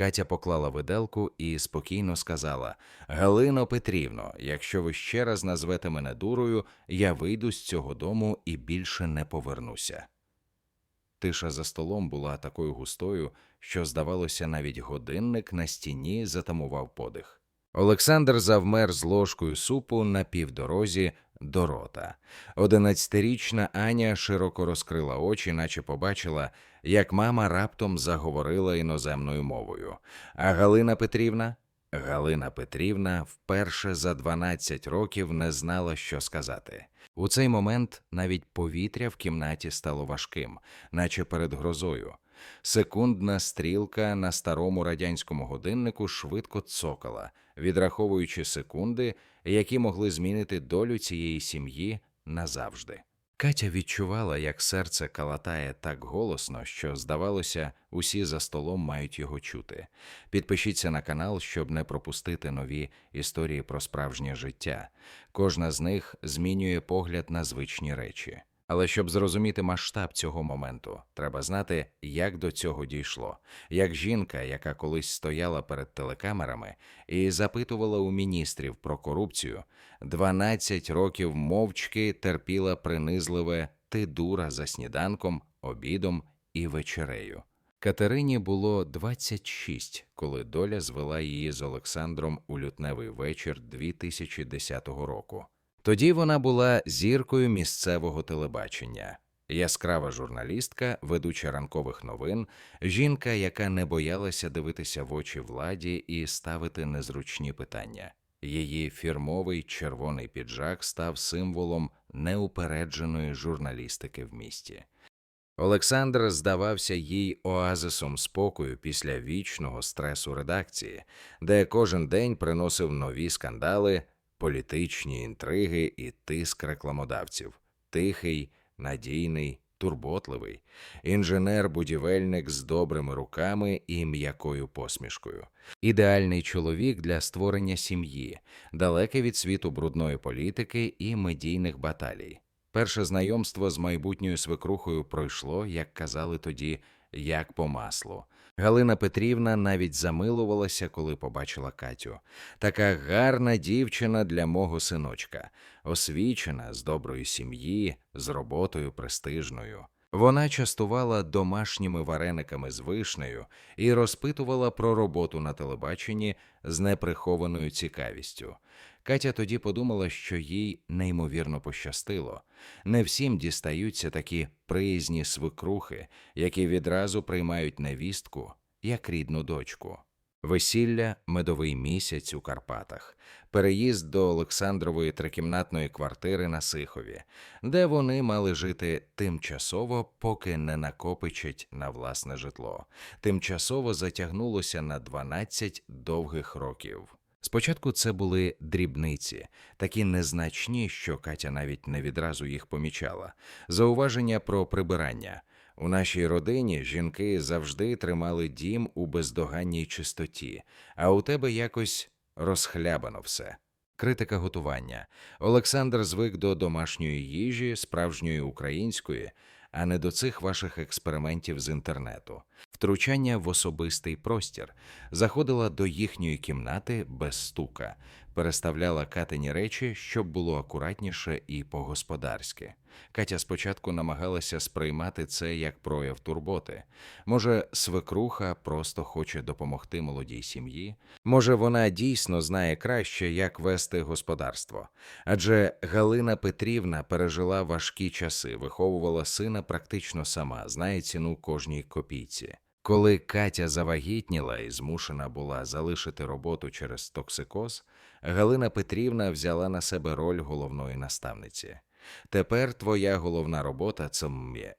Катя поклала виделку і спокійно сказала: Галино Петрівно, якщо ви ще раз назвете мене дурою, я вийду з цього дому і більше не повернуся. Тиша за столом була такою густою, що, здавалося, навіть годинник на стіні затамував подих. Олександр завмер з ложкою супу на півдорозі до рота. Одинадцятирічна Аня широко розкрила очі, наче побачила, як мама раптом заговорила іноземною мовою. А Галина Петрівна? Галина Петрівна вперше за 12 років не знала, що сказати. У цей момент навіть повітря в кімнаті стало важким, наче перед грозою. Секундна стрілка на старому радянському годиннику швидко цокала, відраховуючи секунди, які могли змінити долю цієї сім'ї назавжди. Катя відчувала, як серце калатає так голосно, що, здавалося, усі за столом мають його чути. Підпишіться на канал, щоб не пропустити нові історії про справжнє життя. Кожна з них змінює погляд на звичні речі. Але щоб зрозуміти масштаб цього моменту, треба знати, як до цього дійшло. Як жінка, яка колись стояла перед телекамерами і запитувала у міністрів про корупцію, 12 років мовчки терпіла принизливе ти дура за сніданком, обідом і вечерею. Катерині було 26, коли доля звела її з Олександром у лютневий вечір 2010 року. Тоді вона була зіркою місцевого телебачення, яскрава журналістка, ведуча ранкових новин, жінка, яка не боялася дивитися в очі владі і ставити незручні питання. Її фірмовий червоний піджак став символом неупередженої журналістики в місті. Олександр здавався їй оазисом спокою після вічного стресу редакції, де кожен день приносив нові скандали, політичні інтриги і тиск рекламодавців. Тихий, надійний, турботливий, інженер-будівельник з добрими руками і м'якою посмішкою. Ідеальний чоловік для створення сім'ї, далеке від світу брудної політики і медійних баталій. Перше знайомство з майбутньою свекрухою пройшло, як казали тоді, як по маслу. Галина Петрівна навіть замилувалася, коли побачила Катю. Така гарна дівчина для мого синочка, освічена, з доброї сім'ї, з роботою престижною. Вона частувала домашніми варениками з вишнею і розпитувала про роботу на телебаченні з неприхованою цікавістю. Катя тоді подумала, що їй неймовірно пощастило. Не всім дістаються такі приязні свекрухи, які відразу приймають невістку як рідну дочку. Весілля, медовий місяць у Карпатах, переїзд до Олександрової трикімнатної квартири на Сихові, де вони мали жити тимчасово, поки не накопичать на власне житло. Тимчасово затягнулося на 12 довгих років. Спочатку це були дрібниці, такі незначні, що Катя навіть не відразу їх помічала. Зауваження про прибирання. У нашій родині жінки завжди тримали дім у бездоганній чистоті, а у тебе якось розхлябано все. Критика готування. Олександр звик до домашньої їжі, справжньої української, а не до цих ваших експериментів з інтернету. Втручання в особистий простір заходила до їхньої кімнати без стука, переставляла катині речі, щоб було акуратніше і по-господарськи. Катя спочатку намагалася сприймати це як прояв турботи. Може, свекруха просто хоче допомогти молодій сім'ї? Може, вона дійсно знає краще, як вести господарство. Адже Галина Петрівна пережила важкі часи, виховувала сина практично сама, знає ціну кожній копійці. Коли Катя завагітніла і змушена була залишити роботу через токсикоз, Галина Петрівна взяла на себе роль головної наставниці. Тепер твоя головна робота це м'є.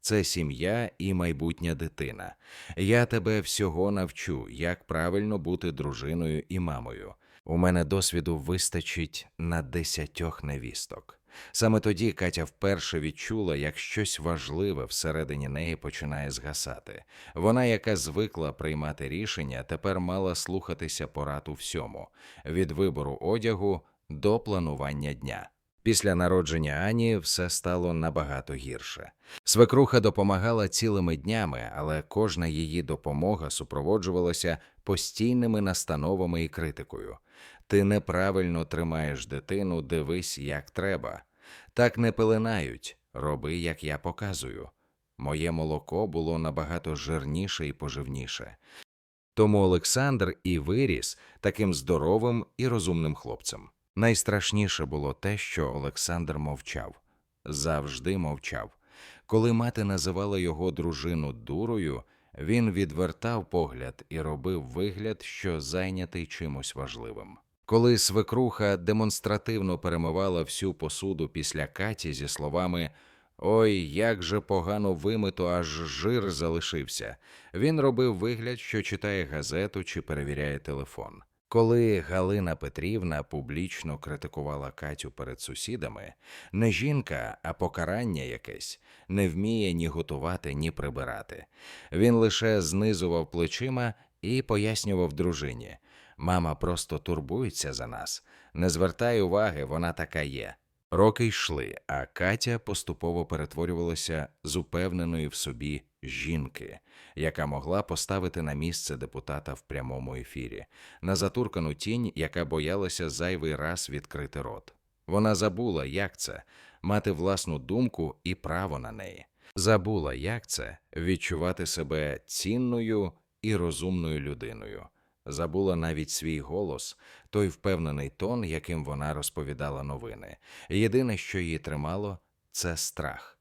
Це сім'я і майбутня дитина. Я тебе всього навчу, як правильно бути дружиною і мамою. У мене досвіду вистачить на десятьох невісток. Саме тоді Катя вперше відчула, як щось важливе всередині неї починає згасати. Вона, яка звикла приймати рішення, тепер мала слухатися порад у всьому від вибору одягу до планування дня. Після народження Ані все стало набагато гірше. Свекруха допомагала цілими днями, але кожна її допомога супроводжувалася постійними настановами і критикою. Ти неправильно тримаєш дитину, дивись, як треба. Так не пеленають, роби, як я показую. Моє молоко було набагато жирніше і поживніше. Тому Олександр і виріс таким здоровим і розумним хлопцем. Найстрашніше було те, що Олександр мовчав, завжди мовчав. Коли мати називала його дружину дурою, він відвертав погляд і робив вигляд, що зайнятий чимось важливим. Коли свекруха демонстративно перемивала всю посуду після Каті зі словами Ой, як же погано вимито, аж жир залишився. Він робив вигляд, що читає газету чи перевіряє телефон. Коли Галина Петрівна публічно критикувала Катю перед сусідами, не жінка, а покарання якесь не вміє ні готувати, ні прибирати. Він лише знизував плечима і пояснював дружині: мама просто турбується за нас. Не звертай уваги, вона така є. Роки йшли, а Катя поступово перетворювалася з упевненої в собі жінки, яка могла поставити на місце депутата в прямому ефірі, на затуркану тінь, яка боялася зайвий раз відкрити рот. Вона забула, як це мати власну думку і право на неї. Забула, як це відчувати себе цінною і розумною людиною. Забула навіть свій голос, той впевнений тон, яким вона розповідала новини. Єдине, що її тримало, це страх.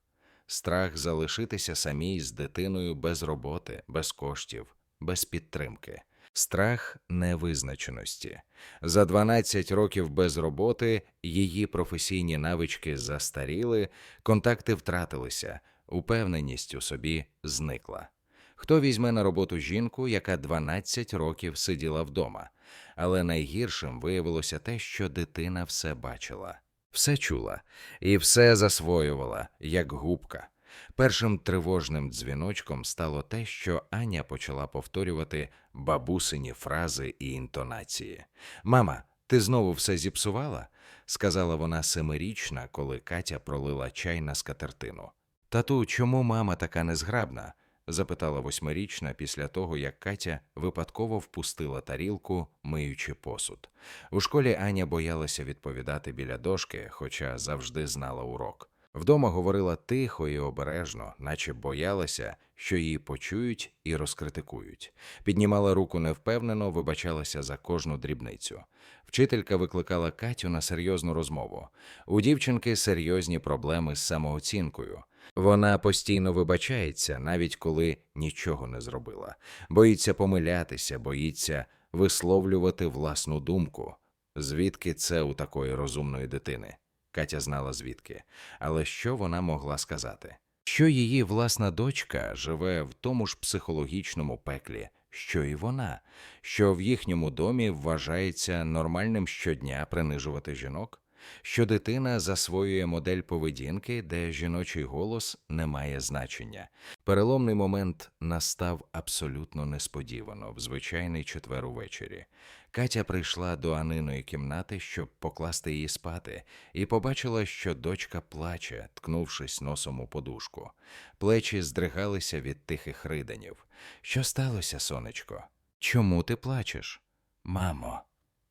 Страх залишитися самій з дитиною без роботи, без коштів, без підтримки. Страх невизначеності. За 12 років без роботи її професійні навички застаріли, контакти втратилися, упевненість у собі зникла. Хто візьме на роботу жінку, яка 12 років сиділа вдома? Але найгіршим виявилося те, що дитина все бачила, все чула і все засвоювала, як губка. Першим тривожним дзвіночком стало те, що Аня почала повторювати бабусині фрази і інтонації. Мама, ти знову все зіпсувала? сказала вона семирічна, коли Катя пролила чай на скатертину. Тату, чому мама така незграбна? Запитала восьмирічна після того, як Катя випадково впустила тарілку, миючи посуд. У школі Аня боялася відповідати біля дошки, хоча завжди знала урок. Вдома говорила тихо і обережно, наче боялася, що її почують і розкритикують. Піднімала руку невпевнено, вибачалася за кожну дрібницю. Вчителька викликала Катю на серйозну розмову. У дівчинки серйозні проблеми з самооцінкою. Вона постійно вибачається, навіть коли нічого не зробила, боїться помилятися, боїться висловлювати власну думку. Звідки це у такої розумної дитини? Катя знала звідки, але що вона могла сказати? Що її власна дочка живе в тому ж психологічному пеклі, що і вона, що в їхньому домі вважається нормальним щодня принижувати жінок? Що дитина засвоює модель поведінки, де жіночий голос не має значення. Переломний момент настав абсолютно несподівано, в звичайний четвер увечері. Катя прийшла до Аниної кімнати, щоб покласти її спати, і побачила, що дочка плаче, ткнувшись носом у подушку. Плечі здригалися від тихих риданів. Що сталося, сонечко? Чому ти плачеш? Мамо,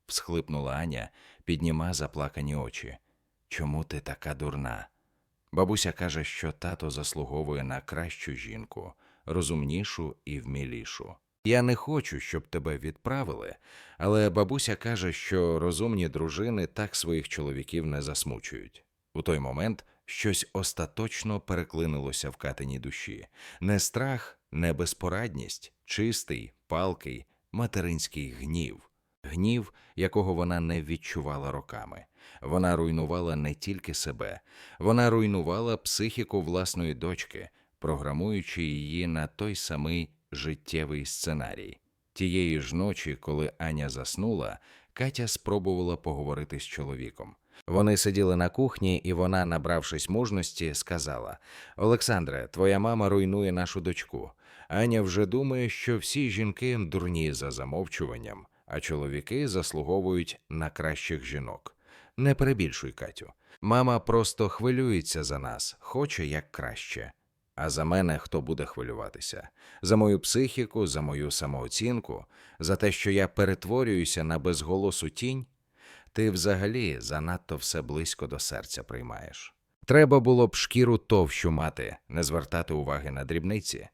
всхлипнула Аня, підніма заплакані очі. Чому ти така дурна? Бабуся каже, що тато заслуговує на кращу жінку, розумнішу і вмілішу. Я не хочу, щоб тебе відправили, але бабуся каже, що розумні дружини так своїх чоловіків не засмучують. У той момент щось остаточно переклинилося в катиній душі не страх, не безпорадність, чистий, палкий, материнський гнів гнів, якого вона не відчувала роками. Вона руйнувала не тільки себе, вона руйнувала психіку власної дочки, програмуючи її на той самий життєвий сценарій. Тієї ж ночі, коли Аня заснула, Катя спробувала поговорити з чоловіком. Вони сиділи на кухні, і вона, набравшись мужності, сказала: Олександре, твоя мама руйнує нашу дочку. Аня вже думає, що всі жінки дурні за замовчуванням, а чоловіки заслуговують на кращих жінок. Не перебільшуй, Катю. Мама просто хвилюється за нас, хоче як краще. А за мене хто буде хвилюватися? За мою психіку, за мою самооцінку, за те, що я перетворююся на безголосу тінь? Ти взагалі занадто все близько до серця приймаєш. Треба було б шкіру товщу мати, не звертати уваги на дрібниці.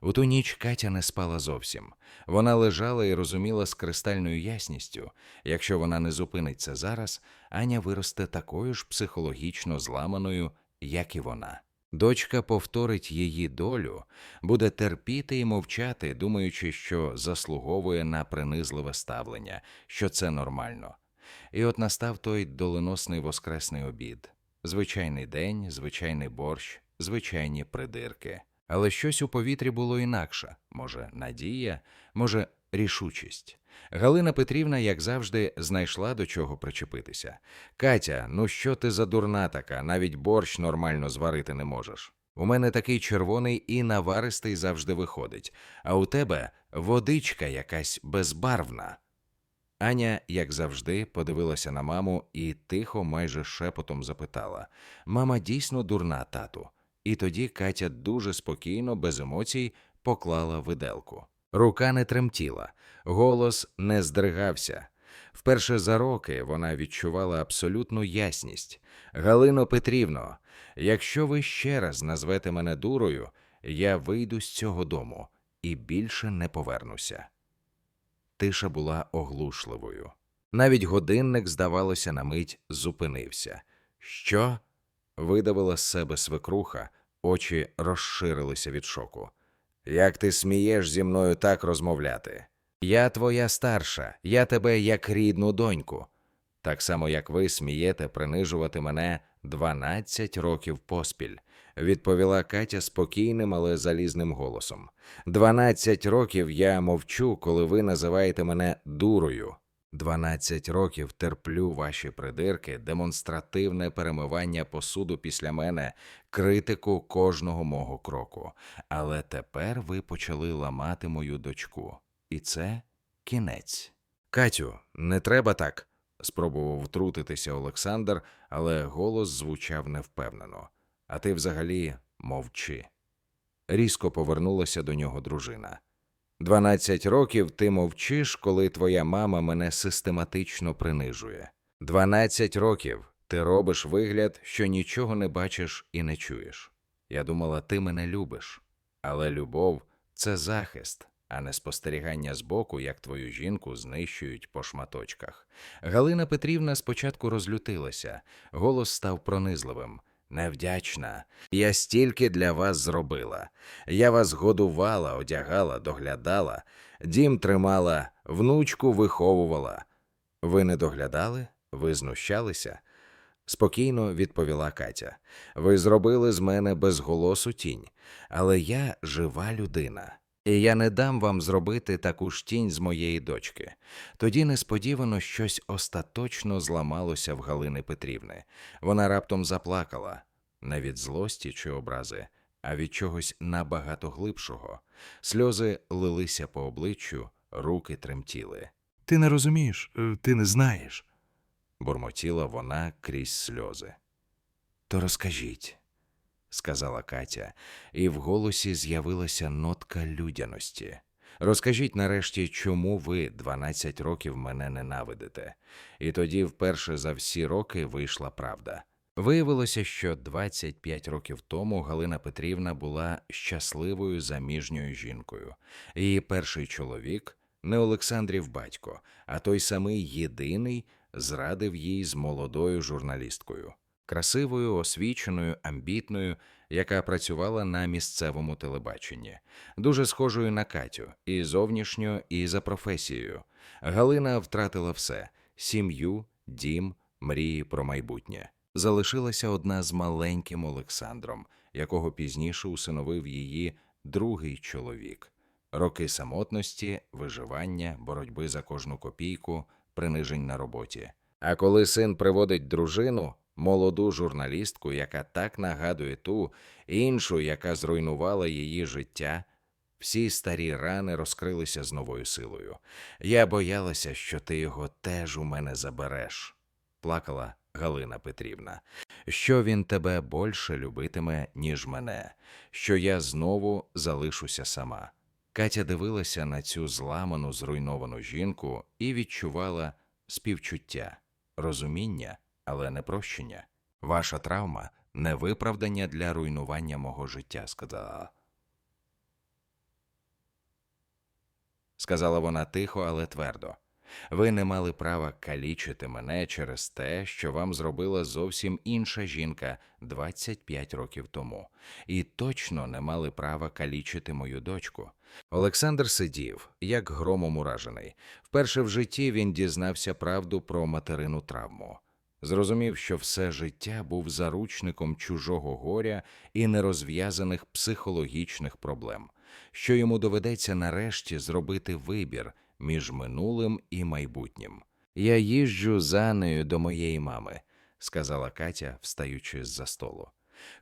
У ту ніч Катя не спала зовсім. Вона лежала і розуміла з кристальною ясністю, якщо вона не зупиниться зараз, Аня виросте такою ж психологічно зламаною, як і вона. Дочка повторить її долю, буде терпіти і мовчати, думаючи, що заслуговує на принизливе ставлення, що це нормально. І от настав той доленосний воскресний обід. Звичайний день, звичайний борщ, звичайні придирки. Але щось у повітрі було інакше може, надія, може, рішучість. Галина Петрівна, як завжди, знайшла до чого причепитися. Катя, ну що ти за дурна така, навіть борщ нормально зварити не можеш. У мене такий червоний і наваристий завжди виходить, а у тебе водичка якась безбарвна. Аня, як завжди, подивилася на маму і тихо, майже шепотом запитала: Мама дійсно дурна, тату. І тоді Катя дуже спокійно, без емоцій, поклала виделку. Рука не тремтіла, голос не здригався. Вперше за роки вона відчувала абсолютну ясність. Галино Петрівно, якщо ви ще раз назвете мене дурою, я вийду з цього дому і більше не повернуся. Тиша була оглушливою. Навіть годинник, здавалося, на мить зупинився. Що? Видавила з себе свекруха, очі розширилися від шоку. Як ти смієш зі мною так розмовляти? Я твоя старша, я тебе як рідну доньку. Так само, як ви смієте принижувати мене 12 років поспіль, відповіла Катя спокійним, але залізним голосом. Дванадцять років я мовчу, коли ви називаєте мене дурою. Дванадцять років терплю ваші придирки, демонстративне перемивання посуду після мене, критику кожного мого кроку. Але тепер ви почали ламати мою дочку. І це кінець. Катю, не треба так. спробував втрутитися Олександр, але голос звучав невпевнено. А ти взагалі мовчи. Різко повернулася до нього дружина. Дванадцять років ти мовчиш, коли твоя мама мене систематично принижує. Дванадцять років ти робиш вигляд, що нічого не бачиш і не чуєш. Я думала, ти мене любиш. Але любов це захист, а не спостерігання збоку, як твою жінку знищують по шматочках. Галина Петрівна спочатку розлютилася, голос став пронизливим. Невдячна. Я стільки для вас зробила. Я вас годувала, одягала, доглядала, дім тримала, внучку виховувала. Ви не доглядали? Ви знущалися? Спокійно відповіла Катя. Ви зробили з мене безголосу тінь, але я жива людина. І я не дам вам зробити таку ж тінь з моєї дочки. Тоді несподівано щось остаточно зламалося в Галини Петрівни. Вона раптом заплакала не від злості чи образи, а від чогось набагато глибшого. Сльози лилися по обличчю, руки тремтіли. Ти не розумієш, е, ти не знаєш. Бурмотіла вона крізь сльози. То розкажіть, сказала Катя, і в голосі з'явилася нотка людяності. Розкажіть нарешті, чому ви 12 років мене ненавидите. І тоді, вперше за всі роки, вийшла правда. Виявилося, що 25 років тому Галина Петрівна була щасливою заміжньою жінкою. Її перший чоловік не Олександрів батько, а той самий єдиний зрадив їй з молодою журналісткою, красивою, освіченою, амбітною, яка працювала на місцевому телебаченні, дуже схожою на Катю, і зовнішньо, і за професією. Галина втратила все сім'ю, дім, мрії про майбутнє. Залишилася одна з маленьким Олександром, якого пізніше усиновив її другий чоловік. Роки самотності, виживання, боротьби за кожну копійку, принижень на роботі. А коли син приводить дружину, молоду журналістку, яка так нагадує ту, іншу, яка зруйнувала її життя, всі старі рани розкрилися з новою силою. Я боялася, що ти його теж у мене забереш. Плакала Галина Петрівна, що він тебе більше любитиме, ніж мене, що я знову залишуся сама. Катя дивилася на цю зламану, зруйновану жінку і відчувала співчуття, розуміння, але не прощення. Ваша травма не виправдання для руйнування мого життя, сказала. Сказала вона тихо, але твердо. Ви не мали права калічити мене через те, що вам зробила зовсім інша жінка 25 років тому, і точно не мали права калічити мою дочку. Олександр сидів, як громом уражений. Вперше в житті він дізнався правду про материну травму. Зрозумів, що все життя був заручником чужого горя і нерозв'язаних психологічних проблем, що йому доведеться нарешті зробити вибір між минулим і майбутнім. Я їжджу за нею до моєї мами, сказала Катя, встаючи з-за столу.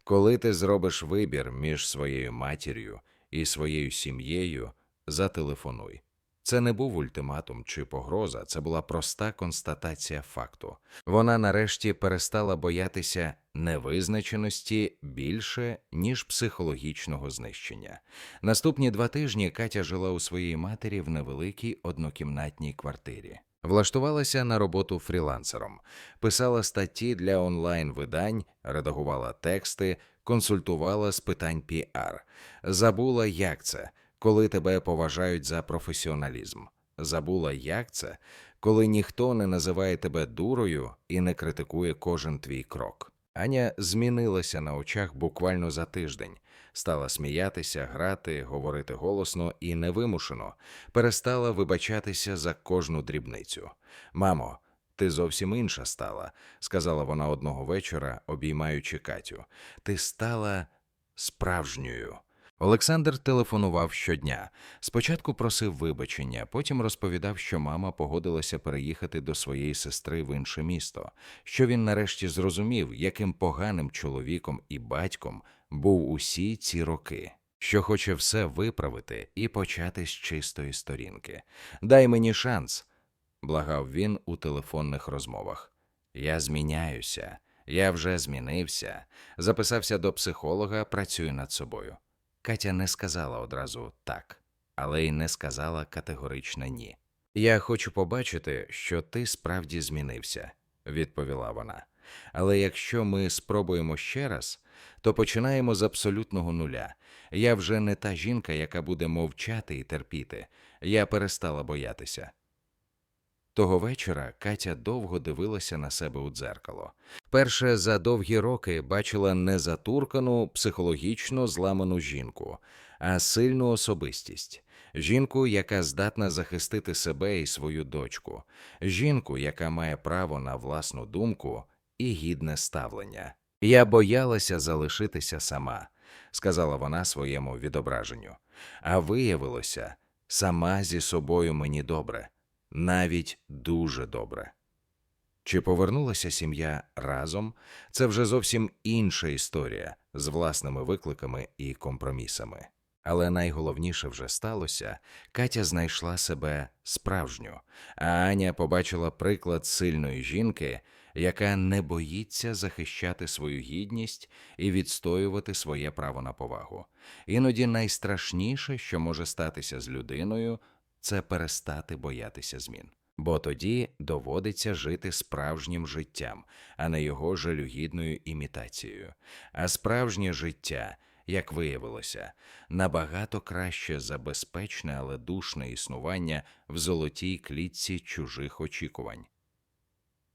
Коли ти зробиш вибір між своєю матір'ю і своєю сім'єю, зателефонуй. Це не був ультиматум чи погроза, це була проста констатація факту. Вона нарешті перестала боятися невизначеності більше, ніж психологічного знищення. Наступні два тижні Катя жила у своїй матері в невеликій однокімнатній квартирі. Влаштувалася на роботу фрілансером, писала статті для онлайн-видань, редагувала тексти, консультувала з питань піар. Забула, як це, коли тебе поважають за професіоналізм. Забула, як це, коли ніхто не називає тебе дурою і не критикує кожен твій крок. Аня змінилася на очах буквально за тиждень, стала сміятися, грати, говорити голосно і невимушено, перестала вибачатися за кожну дрібницю. Мамо, ти зовсім інша стала, сказала вона одного вечора, обіймаючи Катю. Ти стала справжньою. Олександр телефонував щодня. Спочатку просив вибачення, потім розповідав, що мама погодилася переїхати до своєї сестри в інше місто, що він нарешті зрозумів, яким поганим чоловіком і батьком був усі ці роки, що хоче все виправити і почати з чистої сторінки. Дай мені шанс, благав він у телефонних розмовах. Я зміняюся, я вже змінився, записався до психолога, працюю над собою. Катя не сказала одразу так, але й не сказала категорично ні. Я хочу побачити, що ти справді змінився, відповіла вона. Але якщо ми спробуємо ще раз, то починаємо з абсолютного нуля. Я вже не та жінка, яка буде мовчати і терпіти. Я перестала боятися. Того вечора Катя довго дивилася на себе у дзеркало. Перше за довгі роки бачила не затуркану, психологічно зламану жінку, а сильну особистість. Жінку, яка здатна захистити себе і свою дочку, жінку, яка має право на власну думку і гідне ставлення. Я боялася залишитися сама, сказала вона своєму відображенню. А виявилося, сама зі собою мені добре, навіть дуже добре. Чи повернулася сім'я разом, це вже зовсім інша історія з власними викликами і компромісами. Але найголовніше вже сталося Катя знайшла себе справжню, а Аня побачила приклад сильної жінки, яка не боїться захищати свою гідність і відстоювати своє право на повагу. Іноді найстрашніше, що може статися з людиною, це перестати боятися змін. Бо тоді доводиться жити справжнім життям, а не його жалюгідною імітацією. А справжнє життя, як виявилося, набагато краще за безпечне, але душне існування в золотій клітці чужих очікувань.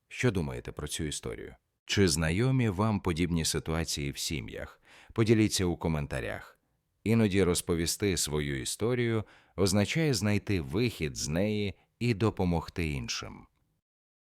Що думаєте про цю історію? Чи знайомі вам подібні ситуації в сім'ях? Поділіться у коментарях. Іноді розповісти свою історію означає знайти вихід з неї і допомогти іншим.